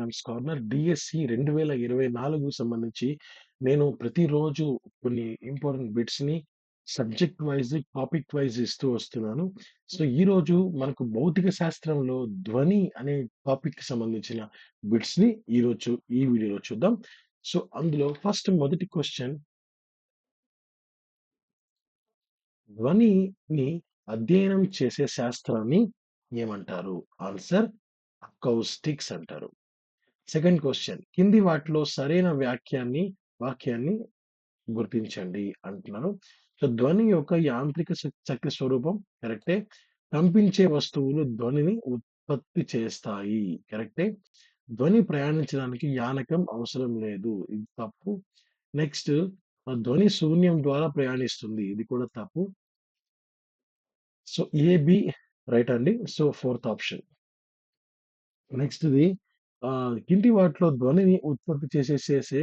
Exams corner DSC 2024 సంబంధించి నేను ప్రతిరోజు కొన్ని ఇంపార్టెంట్ బిట్స్‌ని సబ్జెక్ట్ వైజ్ టాపిక్ వైజ్ ఇస్తూ వస్తున్నాను. సో, ఈరోజు మనకు భౌతిక శాస్త్రంలో ధ్వని అనే టాపిక్‌కి సంబంధించిన బిట్స్‌ని ఈరోజు ఈ వీడియోలో చూద్దాం. సో, అందులో ఫస్ట్ మొదటి క్వశ్చన్ ధ్వనిని అధ్యయనం చేసే శాస్త్రాన్ని ఏమంటారు? ఆన్సర్ అకౌస్టిక్స్ అంటారు. సెకండ్ క్వశ్చన్ కింది వాటిలో సరైన వాక్యాన్ని వాక్యాన్ని గుర్తించండి అంటున్నారు. సో, ధ్వని యొక్క యాంత్రిక శక్తి స్వరూపం కరెక్టే. కంపించే వస్తువులు ధ్వనిని ఉత్పత్తి చేస్తాయి. కరెక్టే. ధ్వని ప్రయాణించడానికి యానకం అవసరం లేదు. ఇది తప్పు. నెక్స్ట్ ధ్వని శూన్యం ద్వారా ప్రయాణిస్తుంది. ఇది కూడా తప్పు. సో, ఏబి రైట్ అండి. So, fourth option. నెక్స్ట్‌ది ఆ, కింది వాటిలో ధ్వనిని ఉత్పత్తి చేసే చేసే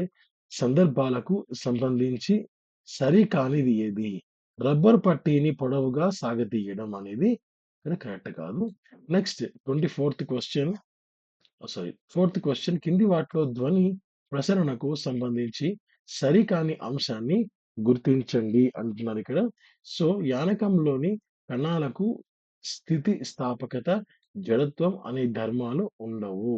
సందర్భాలకు సంబంధించి సరికానిది ఏది? రబ్బరు పట్టీని పొడవుగా సాగదీయడం అనేది ఇక్కడ కరెక్ట్ కాదు. Next 24థ్ fourth question sorry fourth question కింది వాటిలో ధ్వని ప్రసరణకు సంబంధించి సరికాని అంశాన్ని గుర్తించండి అంటున్నారు ఇక్కడ. సో, యానకంలోని కణాలకు స్థితి స్థాపకత, జడత్వం అనే ధర్మాలు ఉండవు.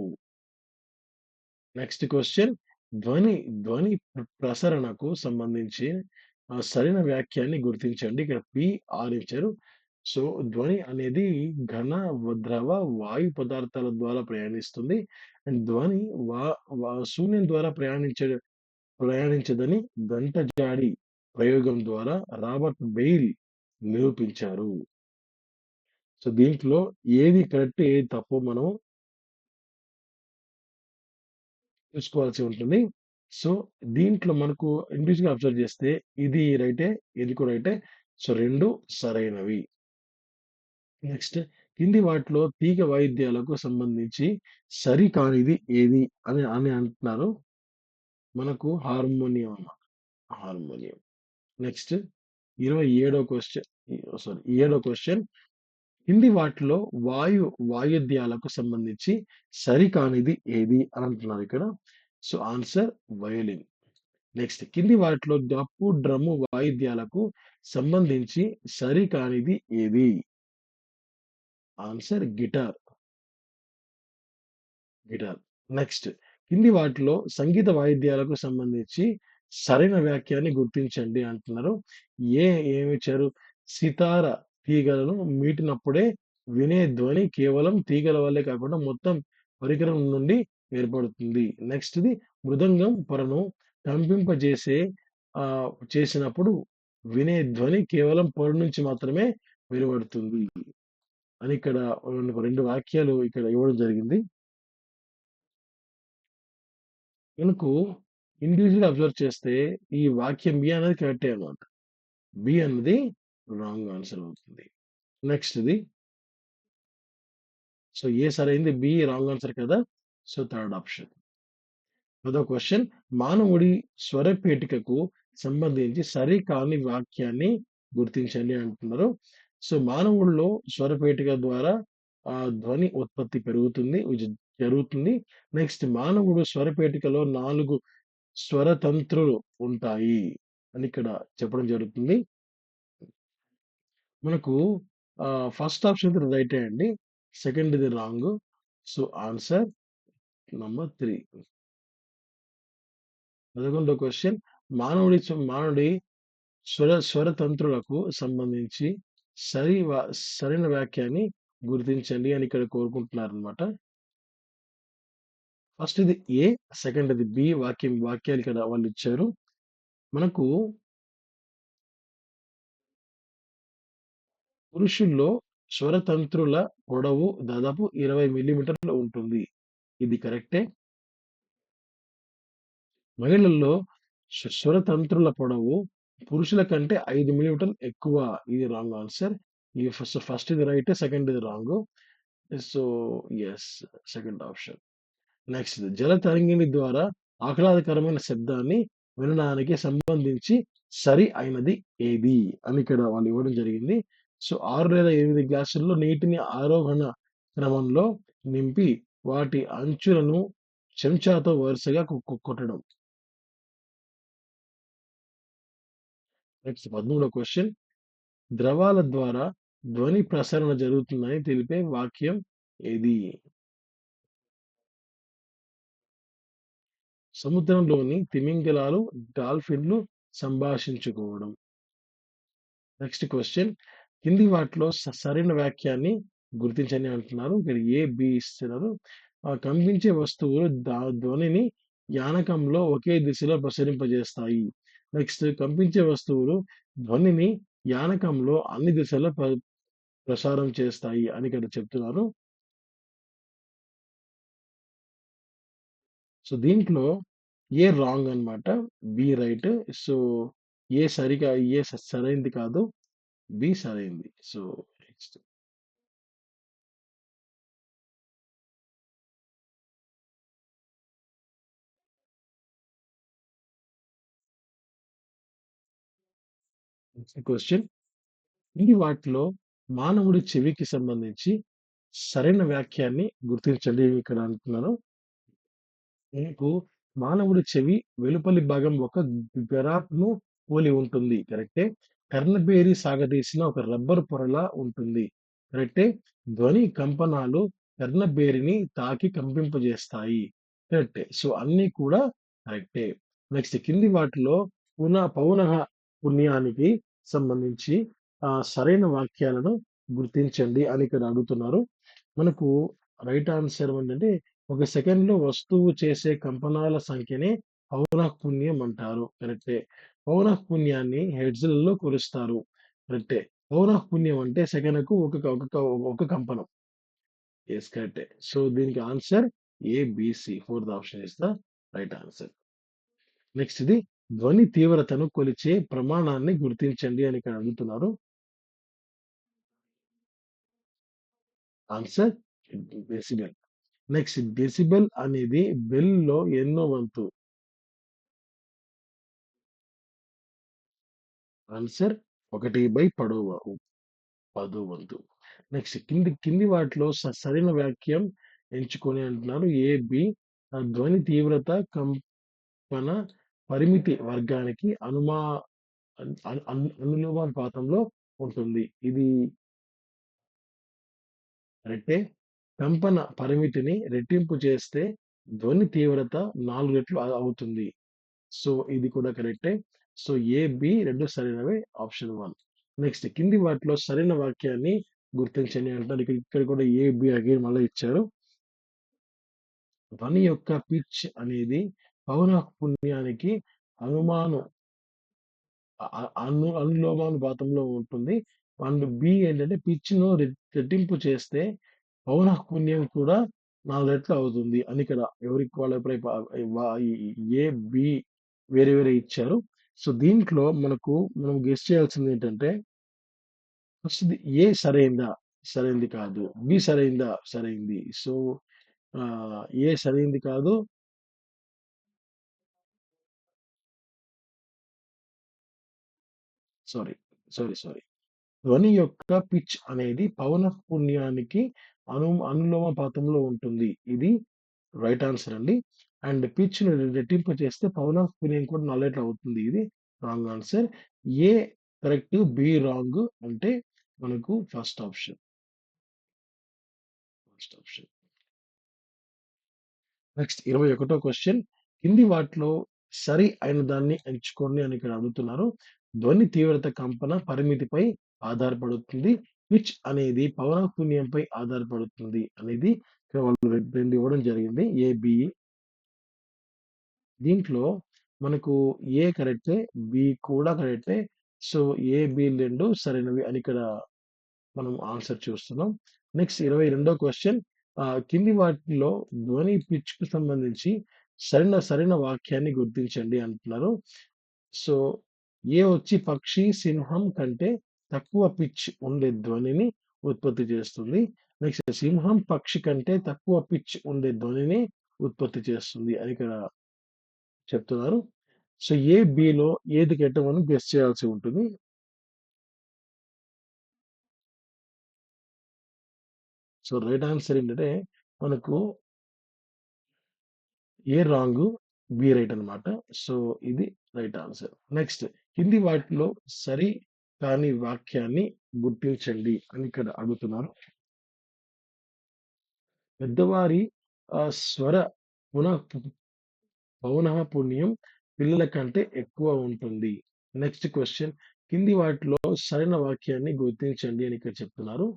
నెక్స్ట్ క్వశ్చన్ ధ్వని ధ్వని ప్రసరణకు సంబంధించి సరైన వ్యాఖ్యాన్ని గుర్తించండి. ఇక్కడ పి, ఆర్ ఇచ్చారు. సో, ధ్వని అనేది ఘన, వ ద్రవ, వాయు పదార్థాల ద్వారా ప్రయాణిస్తుంది. అండ్ ధ్వని వా వా శూన్యం ద్వారా ప్రయాణించ ప్రయాణించదని గంటజాడి ప్రయోగం ద్వారా రాబర్ట్ బెయిల్ నిరూపించారు. సో, దీంట్లో ఏది కరెక్ట్, ఏది తప్పో మనం చూసుకోవాల్సి ఉంటుంది. సో, దీంట్లో మనకు ఇండివిజువల్గా అబ్జర్వ్ చేస్తే ఇది రైటే, ఇది కూడా రైటే. సో, రెండు సరైనవి. నెక్స్ట్ కింది వాటిలో తీగ వాయిద్యాలకు సంబంధించి సరికానిది ఏది అని అని అంటున్నారు. మనకు హార్మోనియం అన్నమాట. హార్మోనియం. నెక్స్ట్ ఇరవై ఏడో క్వశ్చన్ సారీ ఏడో క్వశ్చన్ కింది వాటిలో వాయు వాయిద్యాలకు సంబంధించి సరికానిది ఏది అని అంటున్నారు ఇక్కడ. So, answer violin. నెక్స్ట్ కింది వాటిలో డప్పు, డ్రమ్ము వాయిద్యాలకు సంబంధించి సరికానిది ఏది? Answer guitar. గిటార్. నెక్స్ట్ కింది వాటిలో సంగీత వాయిద్యాలకు సంబంధించి సరైన వ్యాఖ్యాన్ని గుర్తించండి అంటున్నారు. ఏ ఏమిచ్చారు? సితార తీగలను మీటినప్పుడే వినే ధ్వని కేవలం తీగల వల్లే కాకుండా మొత్తం పరికరం నుండి ఏర్పడుతుంది. నెక్స్ట్‌ది మృదంగం పొరను కంపింపజేసే చేసినప్పుడు వినే ధ్వని కేవలం పొర నుంచి మాత్రమే వెలువడుతుంది. అని ఇక్కడ రెండు వాక్యాలు ఇక్కడ ఇవ్వడం జరిగింది. మనకు ఇండివిజువల్ అబ్జర్వ్ చేస్తే ఈ వాక్యం బి అనేది కరెక్టే అనమాట బి అన్నది రాంగ్ ఆన్సర్ అవుతుంది. నెక్స్ట్‌ది సో, ఏ సరైంది, బి రాంగ్ ఆన్సర్ కదా! So, third option. పదో క్వశ్చన్ మానవుడి స్వరపేటికకు సంబంధించి సరికాని వాక్యాన్ని గుర్తించండి అంటున్నారు. సో, మానవుల్లో స్వరపేటిక ద్వారా ఆ ధ్వని ఉత్పత్తి పెరుగుతుంది. జరుగుతుంది. నెక్స్ట్ మానవుడు స్వరపేటికలో నాలుగు స్వరతంత్రులు ఉంటాయి అని ఇక్కడ చెప్పడం జరుగుతుంది. మనకు ఆహ్, ఫస్ట్ ఆప్షన్ అయితే రైటే అండి. సెకండ్‌ది wrong. So, answer number 3. 11 question మానవుడి చ మానవుడి స్వర స్వరతంత్రులకు సంబంధించి సరి వ సరైన వ్యాఖ్యాన్ని గుర్తించండి అని ఇక్కడ కోరుకుంటున్నారన్నమాట. ఫస్ట్‌ది ఏ, సెకండ్‌ది బి వాక్యం వాక్యాలు ఇక్కడ వాళ్ళిచ్చారు. మనకు పురుషుల్లో స్వరతంత్రుల పొడవు దాదాపు 20 మిల్లీమీటర్లు ఉంటుంది. ఇది కరెక్టే. మహిళల్లో స్వ స్వరతంత్రుల పొడవు పురుషుల కంటే 5 మిల్లీమీటర్లు ఎక్కువ. ఇది రాంగ్ ఆన్సర్. ఈ ఫస్ట్ ఫస్ట్‌ది రైట్, సెకండ్‌ది wrong. So, yes second option. Next జల తరంగిణి ద్వారా ఆహ్లాదకరమైన శబ్దాన్ని వినడానికి సంబంధించి సరి అయినది ఏది? అని ఇక్కడ వాళ్ళు ఇవ్వడం జరిగింది. సో, ఆరు లేదా ఎనిమిది గ్లాసుల్లో నీటిని ఆరోహణ క్రమంలో నింపి వాటి అంచులను చెంచాతో వరుసగా కొట్టడం. నెక్స్ట్ 13 క్వశ్చన్ ద్రవాల ద్వారా ధ్వని ప్రసరణ జరుగుతుందని తెలిపే వాక్యం ఏది? సముద్రంలోని తిమింగలాలు, డాల్ఫిన్‌లు సంభాషించుకోవడం. నెక్స్ట్ క్వశ్చన్ కింది వాటిలో స సరైన వాక్యాన్ని గుర్తించని అంటున్నారు. ఇక్కడ ఏ, బి ఇస్తున్నారు. ఆ కంపించే వస్తువులు దా ధ్వనిని యానకంలో ఒకే దిశలో ప్రసరింపజేస్తాయి. నెక్స్ట్ కంపించే వస్తువులు ధ్వనిని యానకంలో అన్ని దిశల్లో ప్ర ప్రసారం చేస్తాయి అని ఇక్కడ చెప్తున్నారు. సో, దీంట్లో ఏ రాంగ్ అన్నమాట. B right. సో, ఏ సరిగా ఏ స సరైంది కాదు. బి సరైంది. So, next. క్వశ్చన్ ఈ వాటిలో మానవుడి చెవికి సంబంధించి సరైన వాక్యాన్ని గుర్తించండి ఇక్కడ అంటున్నాను మీకు మానవుడి చెవి వెలుపలి భాగం ఒక గరాట్‌ను పోలి ఉంటుంది. కరెక్టే. కర్ణబేరి సాగదీసిన ఒక రబ్బరు పొరలా ఉంటుంది. కరెక్టే. ధ్వని కంపనాలు కర్ణబేరిని తాకి కంపింపజేస్తాయి. కరెక్టే. సో, అన్నీ కూడా కరెక్టే. నెక్స్ట్ కింది వాటిలో పున పౌనః పుణ్యానికి సంబంధించి సరైన వాక్యాలను గుర్తించండి అని ఇక్కడ అడుగుతున్నారు. మనకు రైట్ ఆన్సర్ ఏంటంటే, ఒక సెకండ్‌లో వస్తువు చేసే కంపనాల సంఖ్యనే పౌనః పున్యం అంటారు. కరెక్టే. పౌనః పున్యాన్ని హెడ్జ్లలో కొలుస్తారు. కరెక్టే. పౌనః పున్యం అంటే సెకనుకు ఒక ఒక ఒక కంపనం. ఎస్ కరెక్టే. సో, దీనికి answer ABC fourth option is the right answer. Next ఇది ధ్వని తీవ్రతను కొలిచే ప్రమాణాన్ని గుర్తించండి అని ఇక్కడ అడుగుతున్నారు. Answer decibel. నెక్స్ట్ డెసిబెల్ అనేది బెల్‌లో ఎన్నో వంతు? ఆన్సర్ ఒకటి బై పడవ పదో వంతు. నెక్స్ట్ కింది కింది వాటిలో స సరైన వాక్యం ఎంచుకొని అంటున్నారు. ఏ, బి ధ్వని తీవ్రత కంపన పరిమితి వర్గానికి అనుమా అనులోమానుపాతంలో ఉంటుంది. ఇది కరెక్టే. కంపన పరిమితిని రెట్టింపు చేస్తే ధ్వని తీవ్రత నాలుగు రెట్లు అవుతుంది. సో, ఇది కూడా కరెక్టే. సో, ఏ, బి రెండు సరైనవే. ఆప్షన్ వన్ నెక్స్ట్ కింది వాటిలో సరైన వాక్యాన్ని గుర్తించండి అంటారు ఇక్కడ ఇక్కడ కూడా ఏ, బి అగైన్ మళ్ళీ ఇచ్చారు. ధ్వని యొక్క పిచ్ అనేది పౌన పుణ్యానికి అనుమానం అను అనులోమానుపాతంలో ఉంటుంది. అండ్ బి ఏంటంటే పిచ్‌ను రెట్టింపు చేస్తే పౌన పుణ్యం కూడా నాలుగు రెట్లు అవుతుంది అని ఇక్కడ ఎవరికి వాళ్ళ ఏ, బి వేరే వేరే ఇచ్చారు. సో, దీంట్లో మనకు మనం గెస్ట్ చేయాల్సింది ఏంటంటే ఫస్ట్ ఏ సరైందా? సరైంది కాదు. బి సరైందా? సరైంది. సో, ఏ సరైంది కాదు. సారీ. Sorry, sorry. ధ్వని యొక్క పిచ్ అనేది పౌనః పున్యానికి అను పాతంలో ఉంటుంది. ఇది రైట్ ఆన్సర్ అండి. అండ్ పిచ్ను రెట్టింపు చేస్తే ఆఫ్ పున్యం కూడా నాలెడ్జ్ అవుతుంది. ఇది wrong answer. A correct. B wrong అంటే మనకు first option. First option. Next ఇరవై ఒకటో క్వశ్చన్ కింది వాటిలో సరి అయిన దాన్ని ఎంచుకోండి అని ఇక్కడ అడుగుతున్నారు. ధ్వని తీవ్రత కంపన పరిమితిపై ఆధారపడుతుంది. పిచ్ అనేది పవన్ ఆఫ్ పుణ్యంపై ఆధారపడుతుంది అనేది ఇక్కడ వాళ్ళు ఇవ్వడం జరిగింది. ఏ, దీంట్లో మనకు ఏ కరెక్టే. బి కూడా కరెక్టే. సో, ఏ, బి రెండు సరైనవి అని ఇక్కడ మనం ఆన్సర్ చూస్తున్నాం. Next 22 question. ఆహ్, కింది వాటిలో ధ్వని పిచ్‌కు సంబంధించి సరైన సరైన వాక్యాన్ని గుర్తించండి అంటున్నారు. సో, ఏ వచ్చి పక్షి, సింహం కంటే తక్కువ పిచ్ ఉండే ధ్వనిని ఉత్పత్తి చేస్తుంది. నెక్స్ట్ సింహం పక్షి కంటే తక్కువ పిచ్ ఉండే ధ్వనిని ఉత్పత్తి చేస్తుంది అని ఇక్కడ చెప్తున్నారు. సో, ఏ, బిలో ఏది కెట్ట మనం గెస్ చేయాల్సి ఉంటుంది. సో, రైట్ ఆన్సర్ ఏంటంటే మనకు ఏ రాంగ్ బి రైట్ అన్నమాట. సో, ఇది రైట్ ఆన్సర్. నెక్స్ట్ కింది వాటిలో సరి కాని వాక్యాన్ని గుర్తించండి అని ఇక్కడ అడుగుతున్నారు. పెద్దవారి స్వర పునః పు పౌనఃపున్యం పిల్లల కంటే ఎక్కువ ఉంటుంది. నెక్స్ట్ క్వశ్చన్ కింది వాటిలో సరైన వాక్యాన్ని గుర్తించండి అని ఇక్కడ చెప్తున్నారు.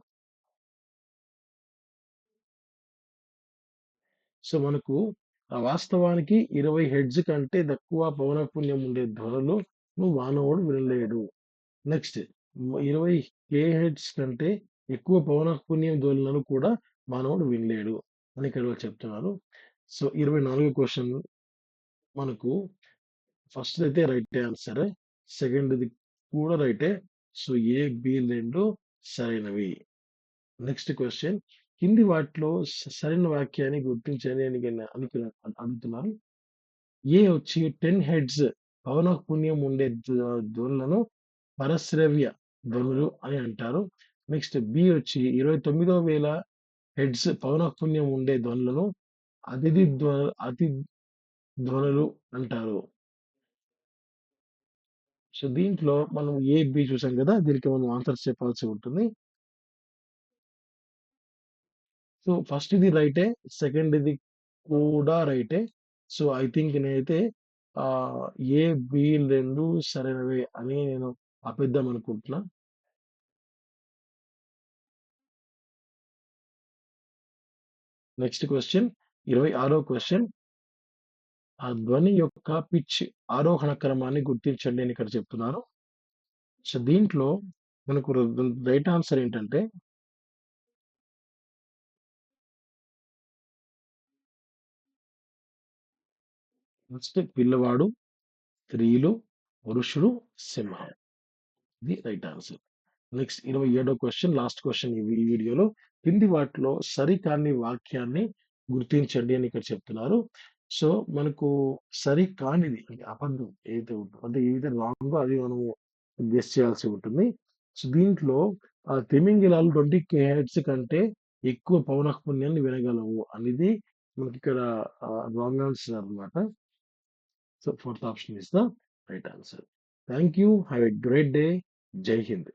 సో, మనకు వాస్తవానికి ఇరవై హెడ్జ్ కంటే తక్కువ పౌనఃపుణ్యం ఉండే ధ్వనులు మానవుడు వినలేడు. నెక్స్ట్ ఇరవై కే హెడ్స్ కంటే ఎక్కువ పౌనఃపుణ్యం ధ్వనులను కూడా మానవుడు వినలేడు అని ఇక్కడ చెప్తున్నారు. సో, ఇరవై నాలుగు క్వశ్చన్ మనకు ఫస్ట్‌దైతే రైట్ ఆన్సరే. సెకండ్‌ది కూడా రైటే. సో, ఏ, బి రెండు సరైనవి. నెక్స్ట్ క్వశ్చన్ కింది వాటిలో సరైన వాక్యాన్ని గుర్తించని అని అడుగుతున్నారు. ఏ వచ్చి టెన్ హెడ్స్ పవన పుణ్యం ఉండే ధ్వనులను పరశ్రవ్య ధ్వనులు అని అంటారు. నెక్స్ట్ బి వచ్చి ఇరవై తొమ్మిదవ వేల హెడ్స్ పవన పుణ్యం ఉండే ధ్వనులను అతిథి ధ్వ అతి ధ్వనులు అంటారు. సో, దీంట్లో మనం ఏ, బి చూసాం కదా దీనికి మనం ఆన్సర్స్ చెప్పాల్సి ఉంటుంది. సో, ఫస్ట్ ఇది రైటే. సెకండ్‌ది కూడా రైటే. సో, ఐ థింక్ నేనైతే ఆహ్, ఏ, బి రెండు సరైనవే అని నేను ఆపేద్దాం అనుకుంటున్నా. నెక్స్ట్ క్వశ్చన్ ఇరవై ఆరో క్వశ్చన్ ఆ ధ్వని యొక్క పిచ్ ఆరోహణ క్రమాన్ని గుర్తించండి అని ఇక్కడ చెప్తున్నారు. సో, దీంట్లో మనకు రైట్ ఆన్సర్ ఏంటంటే ఫస్ట్ పిల్లవాడు, స్త్రీలు, పురుషుడు, సింహం. ఇది రైట్ ఆన్సర్. నెక్స్ట్ ఇరవై ఏడో క్వశ్చన్ లాస్ట్ క్వశ్చన్ ఈ వీడియోలో కింది వాటిలో సరికాని వాక్యాన్ని గుర్తించండి అని ఇక్కడ చెప్తున్నారు. సో, మనకు సరి కానిది అంటే అబద్ధం ఏదైతే ఉంటుందో అంటే ఏదైతే రాంగో అది మనము గెస్ చేయాల్సి ఉంటుంది. సో, దీంట్లో ఆ తిమింగిలాలు 20 కేహెర్ట్జ్ కంటే ఎక్కువ పౌనఃపుణ్యాన్ని వినగలవు అనేది మనకి ఇక్కడ రాంగ్ ఆన్సర్ అన్నమాట. So, fourth option is the right answer. Thank you. Have a great day. Jai Hind.